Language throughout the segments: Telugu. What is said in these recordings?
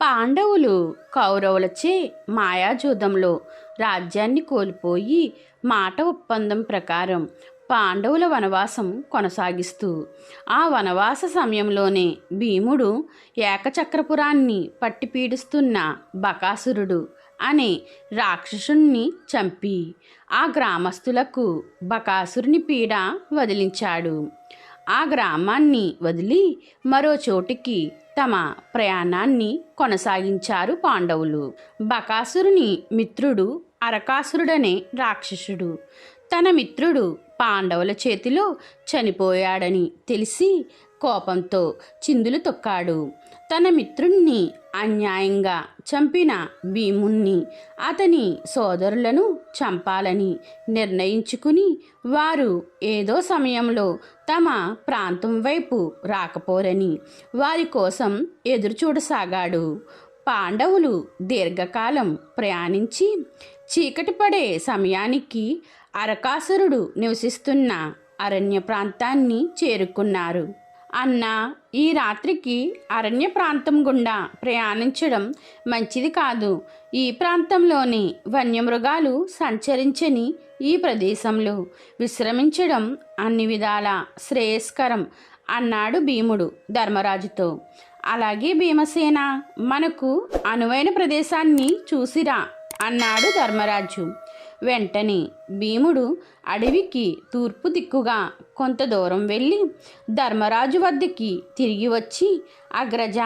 పాండవులు కౌరవులచే మాయాజూదంలో రాజ్యాన్ని కోల్పోయి మాట ఒప్పందం ప్రకారం పాండవుల వనవాసం కొనసాగిస్తూ ఆ వనవాస సమయంలోనే భీముడు ఏకచక్రపురాన్ని పట్టిపీడిస్తున్న బకాసురుడు అనే రాక్షసుణ్ణి చంపి ఆ గ్రామస్తులకు బకాసురుని పీడ వదిలించాడు. ఆ గ్రామాన్ని వదిలి మరో చోటికి తమ ప్రయాణాన్ని కొనసాగించారు పాండవులు. బకాసురుని మిత్రుడు అరకాసురుడనే రాక్షసుడు. తన మిత్రుడు పాండవుల చేతిలో చనిపోయాడని తెలిసి కోపంతో చిందులు తొక్కాడు. తన మిత్రుణ్ణి అన్యాయంగా చంపిన భీముణ్ణి అతని సోదరులను చంపాలని నిర్ణయించుకుని వారు ఏదో సమయంలో తమ ప్రాంతం వైపు రాకపోరని వారి కోసం ఎదురుచూడసాగాడు. పాండవులు దీర్ఘకాలం ప్రయాణించి చీకటి పడే సమయానికి అరకాసురుడు నివసిస్తున్న అరణ్య ప్రాంతాన్ని చేరుకున్నారు. అన్న ఈ రాత్రికి అరణ్య ప్రాంతం గుండా ప్రయాణించడం మంచిది కాదు. ఈ ప్రాంతంలోని వన్యమృగాలు సంచరించని ఈ ప్రదేశంలో విశ్రమించడం అన్ని విధాల శ్రేయస్కరం అన్నాడు భీముడు ధర్మరాజుతో. అలాగే భీమసేన మనకు అనువైన ప్రదేశాన్ని చూసిరా అన్నాడు ధర్మరాజు. వెంటనే భీముడు అడవికి తూర్పు దిక్కుగా కొంత దూరం వెళ్ళి ధర్మరాజు వద్దకి తిరిగి వచ్చి అగ్రజ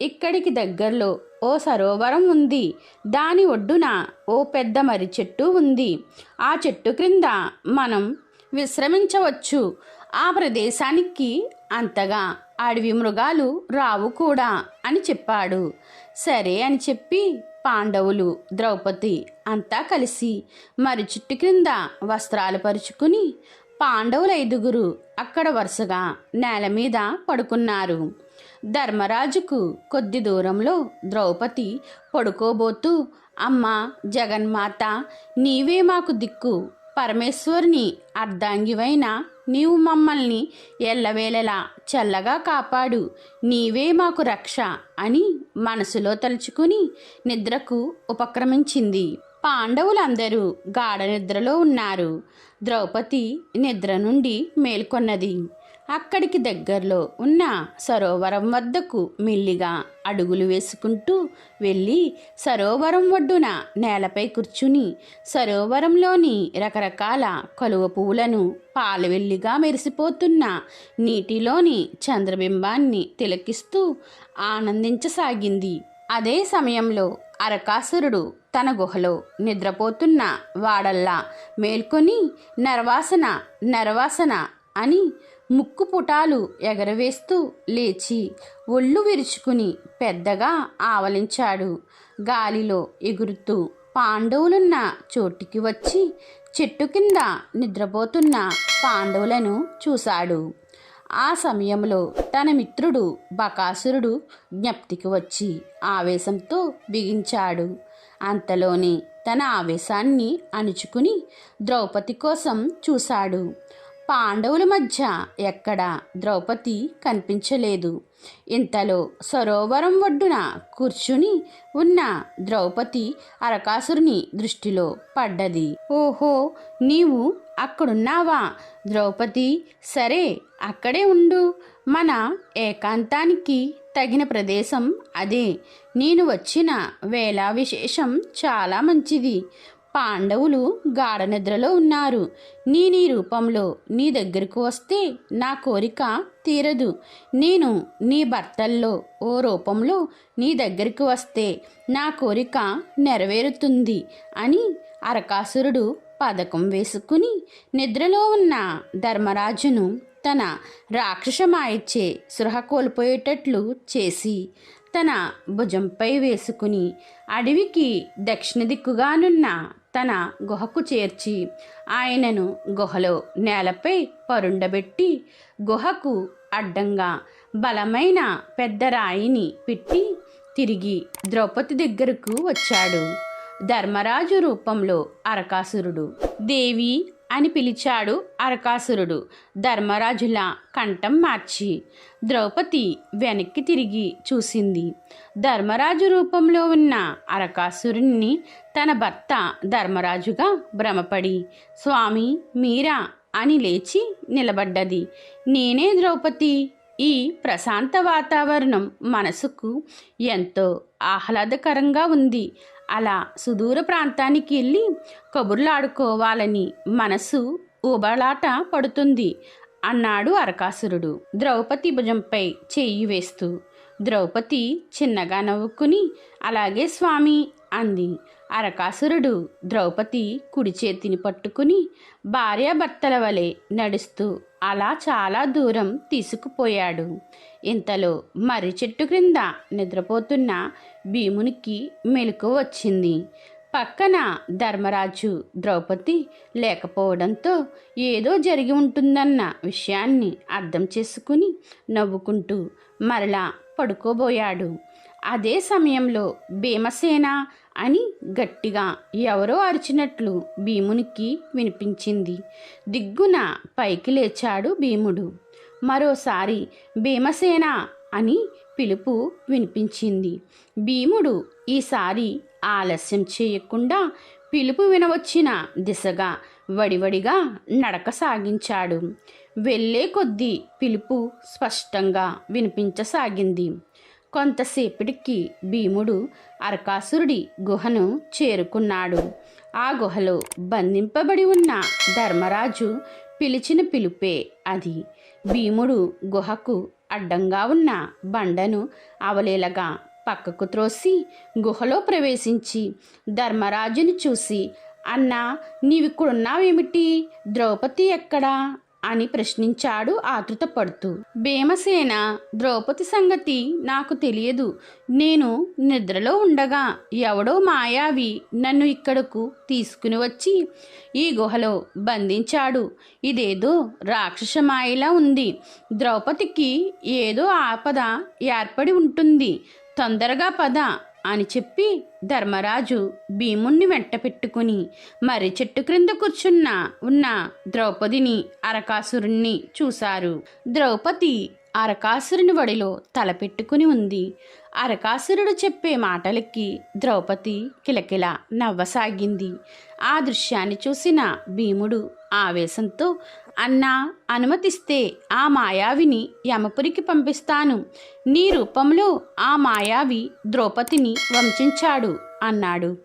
ఇక్కడికి దగ్గరలో ఓ సరోవరం ఉంది. దాని ఒడ్డున ఓ పెద్ద మర్రి చెట్టు ఉంది. ఆ చెట్టు క్రింద మనం విశ్రమించవచ్చు. ఆ ప్రదేశానికి అంతగా అడవి మృగాలు రావు కూడా అని చెప్పాడు. సరే అని చెప్పి పాండవులు ద్రౌపది అంతా కలిసి మరి చుట్టు క్రింద వస్త్రాలు పరుచుకుని పాండవుల ఐదుగురు అక్కడ వరుసగా నేల మీద పడుకున్నారు. ధర్మరాజుకు కొద్ది దూరంలో ద్రౌపది పడుకోబోతూ అమ్మ జగన్మాత నీవే మాకు దిక్కు. పరమేశ్వరుని అర్ధాంగివైన నీవు మమ్మల్ని ఎల్లవేళలా చల్లగా కాపాడు. నీవే మాకు రక్ష అని మనసులో తలుచుకుని నిద్రకు ఉపక్రమించింది. పాండవులందరూ గాఢ నిద్రలో ఉన్నారు. ద్రౌపది నిద్ర నుండి మేల్కొన్నది. అక్కడికి దగ్గరలో ఉన్న సరోవరం వద్దకు మెల్లిగా అడుగులు వేసుకుంటూ వెళ్ళి సరోవరం ఒడ్డున నేలపై కూర్చుని సరోవరంలోని రకరకాల కలువ పువ్వులను పాలవెల్లిగా మెరిసిపోతున్న నీటిలోని చంద్రబింబాన్ని తిలకిస్తూ ఆనందించసాగింది. అదే సమయంలో అరకాసురుడు తన గుహలో నిద్రపోతున్న వాడల్లా మేల్కొని నరవాసన నరవాసన అని ముక్కు పుటాలు ఎగరవేస్తూ లేచి ఒళ్ళు విరుచుకుని పెద్దగా ఆవలించాడు. గాలిలో ఎగురుతూ పాండవులున్న చోటికి వచ్చి చెట్టు కింద నిద్రపోతున్న పాండవులను చూశాడు. ఆ సమయంలో తన మిత్రుడు బకాసురుడు జ్ఞప్తికి వచ్చి ఆవేశంతో బిగించాడు. అంతలోనే తన ఆవేశాన్ని అణుచుకుని ద్రౌపది కోసం చూశాడు. పాండవుల మధ్య ఎక్కడ ద్రౌపది కనిపించలేదు. ఇంతలో సరోవరం ఒడ్డున కూర్చుని ఉన్న ద్రౌపది అరకాసురుని దృష్టిలో పడ్డది. ఓహో నీవు అక్కడున్నావా? ద్రౌపది సరే అక్కడే ఉండు. మన ఏకాంతానికి తగిన ప్రదేశం అదే. నేను వచ్చిన వేళ విశేషం చాలా మంచిది. పాండవులు గాఢ నిద్రలో ఉన్నారు. నీ నీ రూపంలో నీ దగ్గరకు వస్తే నా కోరిక తీరదు. నేను నీ భర్తల్లో ఓ రూపంలో నీ దగ్గరికి వస్తే నా కోరిక నెరవేరుతుంది అని అరకాసురుడు పథకం వేసుకుని నిద్రలో ఉన్న ధర్మరాజును తన రాక్షసమాయిచ్చే సృహ కోల్పోయేటట్లు చేసి తన భుజంపై వేసుకుని అడవికి దక్షిణ దిక్కుగానున్న తన గుహకు చేర్చి ఆయనను గుహలో నేలపై పరుండబెట్టి గుహకు అడ్డంగా బలమైన పెద్ద రాయిని పెట్టి తిరిగి ద్రౌపది దగ్గరకు వచ్చాడు. ధర్మరాజు రూపంలో అరకాసురుడు. దేవి అని పిలిచాడు అరకాసురుడు. ధర్మరాజుల కంఠం మార్చి. ద్రౌపది వెనక్కి తిరిగి చూసింది. ధర్మరాజు రూపంలో ఉన్న అరకాసురుణ్ణి తన భర్త ధర్మరాజుగా భ్రమపడి స్వామి మీరా? అని లేచి నిలబడ్డది. నేనే ద్రౌపది. ఈ ప్రశాంత వాతావరణం మనసుకు ఎంతో ఆహ్లాదకరంగా ఉంది. అలా సుదూర ప్రాంతానికి వెళ్ళి కబుర్లాడుకోవాలని మనసు ఊబలాట పడుతుంది అన్నాడు అరకాసురుడు ద్రౌపది భుజంపై చేయి వేస్తూ. ద్రౌపది చిన్నగా నవ్వుకుని అలాగే స్వామి అంది. అరకాసురుడు ద్రౌపది కుడి చేతిని పట్టుకుని భార్యాభర్తల వలె నడుస్తూ అలా చాలా దూరం తీసుకుపోయాడు. ఇంతలో మర్రి చెట్టు క్రింద నిద్రపోతున్న భీమునికి మెలకు వచ్చింది. పక్కన ధర్మరాజు ద్రౌపది లేకపోవడంతో ఏదో జరిగి ఉంటుందన్న విషయాన్ని అర్థం చేసుకుని నవ్వుకుంటూ మరలా పడుకోబోయాడు. అదే సమయంలో భీమసేన అని గట్టిగా ఎవరో అరిచినట్లు భీమునికి వినిపించింది. దిగ్గున పైకి లేచాడు భీముడు. మరోసారి భీమసేన అని పిలుపు వినిపించింది. భీముడు ఈసారి ఆలస్యం చేయకుండా పిలుపు వినవచ్చిన దిశగా వడివడిగా నడక సాగించాడు. వెళ్ళే కొద్దీ పిలుపు స్పష్టంగా వినిపించసాగింది. కొంతసేపటికి భీముడు అరకాసురుడి గుహను చేరుకున్నాడు. ఆ గుహలో బంధింపబడి ఉన్న ధర్మరాజు పిలిచిన పిలుపే అది. భీముడు గుహకు అడ్డంగా ఉన్న బండను అవలేలగా పక్కకు త్రోసి గుహలో ప్రవేశించి ధర్మరాజుని చూసి అన్నా నీవిక్కడున్నావేమిటి? ద్రౌపది ఎక్కడా? అని ప్రశ్నించాడు ఆతృతపడుతూ. భీమసేన ద్రౌపది సంగతి నాకు తెలియదు. నేను నిద్రలో ఉండగా ఎవడో మాయావి నన్ను ఇక్కడకు తీసుకుని వచ్చి ఈ గుహలో బంధించాడు. ఇదేదో రాక్షస మాయలా ఉంది. ద్రౌపదికి ఏదో ఆపద ఏర్పడి ఉంటుంది. తొందరగా పద. అని చెప్పి ధర్మరాజు భీముణ్ణి వెంట పెట్టుకుని మర్రి చెట్టు క్రింద కూర్చున్న ఉన్న ద్రౌపదిని అరకాసురుణ్ణి చూశారు. ద్రౌపది అరకాసురుని వడిలో తలపెట్టుకుని ఉంది. అరకాసురుడు చెప్పే మాటలకి ద్రౌపది కిలకిల నవ్వసాగింది. ఆ దృశ్యాన్ని చూసిన భీముడు ఆవేశంతో అన్నా అనుమతిస్తే ఆ మాయావిని యమపురికి పంపిస్తాను. నీ రూపంలో ఆ మాయావి ద్రౌపదిని వంశించాడు అన్నాడు.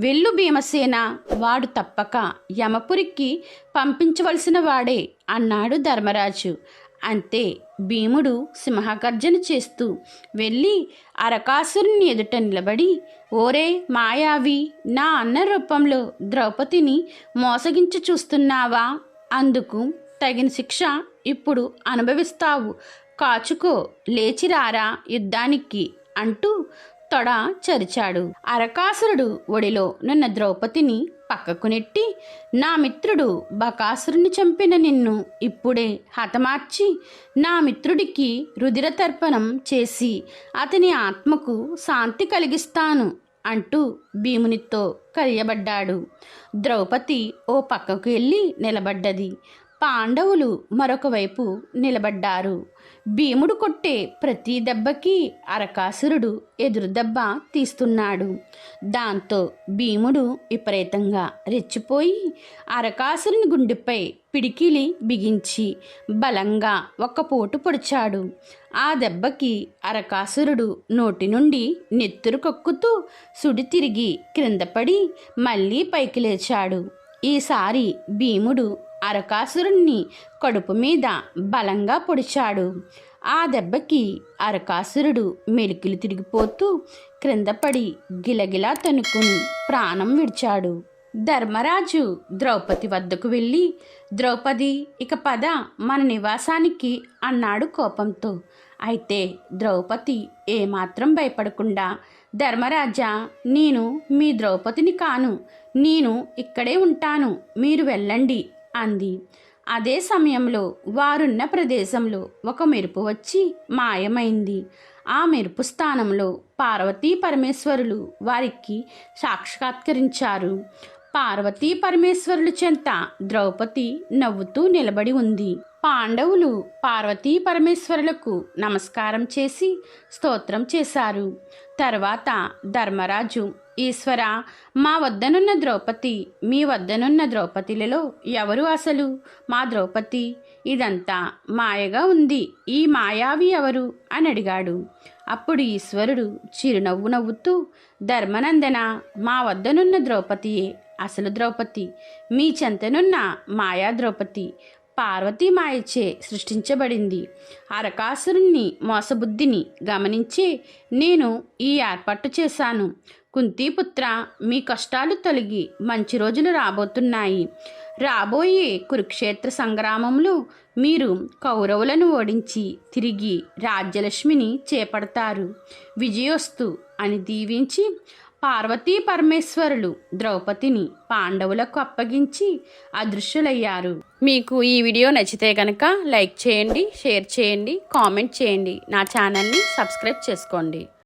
వెళ్ళు భీమసేన వాడు తప్పక యమపురికి పంపించవలసిన వాడే అన్నాడు ధర్మరాజు. అంతే భీముడు సింహగర్జన చేస్తూ వెళ్ళి అరకాసురుని ఎదుట నిలబడి ఓరే మాయావి నా అన్న రూపంలో ద్రౌపదిని మోసగించి చూస్తున్నావా? అందుకు తగిన శిక్ష ఇప్పుడు అనుభవిస్తావు. కాచుకో లేచిరారా యుద్ధానికి అంటూ తొడ చరిచాడు. అరకాసురుడు ఒడిలో నున్న ద్రౌపదిని పక్కకు నెట్టి నా మిత్రుడు బకాసురుని చంపిన నిన్ను ఇప్పుడే హతమార్చి నా మిత్రుడికి రుధిర తర్పణం చేసి అతని ఆత్మకు శాంతి కలిగిస్తాను అంటూ భీమునితో కలియబడ్డాడు. ద్రౌపది ఓ పక్కకు వెళ్ళి నిలబడ్డది. పాండవులు మరొకవైపు నిలబడ్డారు. భీముడు కొట్టే ప్రతి దెబ్బకి అరకాసురుడు ఎదురు దెబ్బ తీస్తున్నాడు. దాంతో భీముడు విపరీతంగా రెచ్చిపోయి అరకాసురుని గుండెపై పిడికిలి బిగించి బలంగా ఒక పోటు పొడిచాడు. ఆ దెబ్బకి అరకాసురుడు నోటి నుండి నెత్తురు కక్కుతూ సుడి తిరిగి క్రిందపడి మళ్ళీ పైకి లేచాడు. ఈసారి భీముడు అరకాసురుణ్ణి కడుపు మీద బలంగా పొడిచాడు. ఆ దెబ్బకి అరకాసురుడు మెలికిలు తిరిగిపోతూ క్రిందపడి గిలగిలా తనుకుని ప్రాణం విడిచాడు. ధర్మరాజు ద్రౌపది వద్దకు వెళ్ళి ద్రౌపది ఇక పద మన నివాసానికి అన్నాడు కోపంతో. అయితే ద్రౌపది ఏమాత్రం భయపడకుండా ధర్మరాజా నేను మీ ద్రౌపదిని కాను నేను ఇక్కడే ఉంటాను మీరు వెళ్ళండి అంది. అదే సమయంలో వారున్న ప్రదేశంలో ఒక మెరుపు వచ్చి మాయమైంది. ఆ మెరుపు స్థానంలో పార్వతీ పరమేశ్వరులు వారికి సాక్షాత్కరించారు. పార్వతీ పరమేశ్వరుల చెంత ద్రౌపది నవ్వుతూ నిలబడి ఉంది. పాండవులు పార్వతీ పరమేశ్వరులకు నమస్కారం చేసి స్తోత్రం చేశారు. తర్వాత ధర్మరాజు ఈశ్వర మా వద్దనున్న ద్రౌపది మీ వద్దనున్న ద్రౌపదిలలో ఎవరు అసలు? మా ద్రౌపది ఇదంతా మాయగా ఉంది. ఈ మాయావి ఎవరు? అని అడిగాడు. అప్పుడు ఈశ్వరుడు చిరునవ్వు నవ్వుతూ ధర్మనందన మా వద్దనున్న ద్రౌపదియే అసలు ద్రౌపది మీ చెంతనున్న మాయా ద్రౌపది పార్వతీ మాయచే సృష్టించబడింది అరకాసురుణ్ణి మోసబుద్ధిని గమనించి నేను ఈ ఏర్పాటు చేశాను. కుంతీపుత్ర మీ కష్టాలు తొలగి మంచి రోజులు రాబోతున్నాయి. రాబోయే కురుక్షేత్ర సంగ్రామంలో మీరు కౌరవులను ఓడించి తిరిగి రాజ్యలక్ష్మిని చేపడతారు. విజయోస్తు అని దీవించి పార్వతీ పరమేశ్వరులు ద్రౌపదిని పాండవులకు అప్పగించి అదృశ్యులయ్యారు. మీకు ఈ వీడియో నచ్చితే కనుక లైక్ చేయండి షేర్ చేయండి కామెంట్ చేయండి. నా ఛానల్ని సబ్స్క్రైబ్ చేసుకోండి.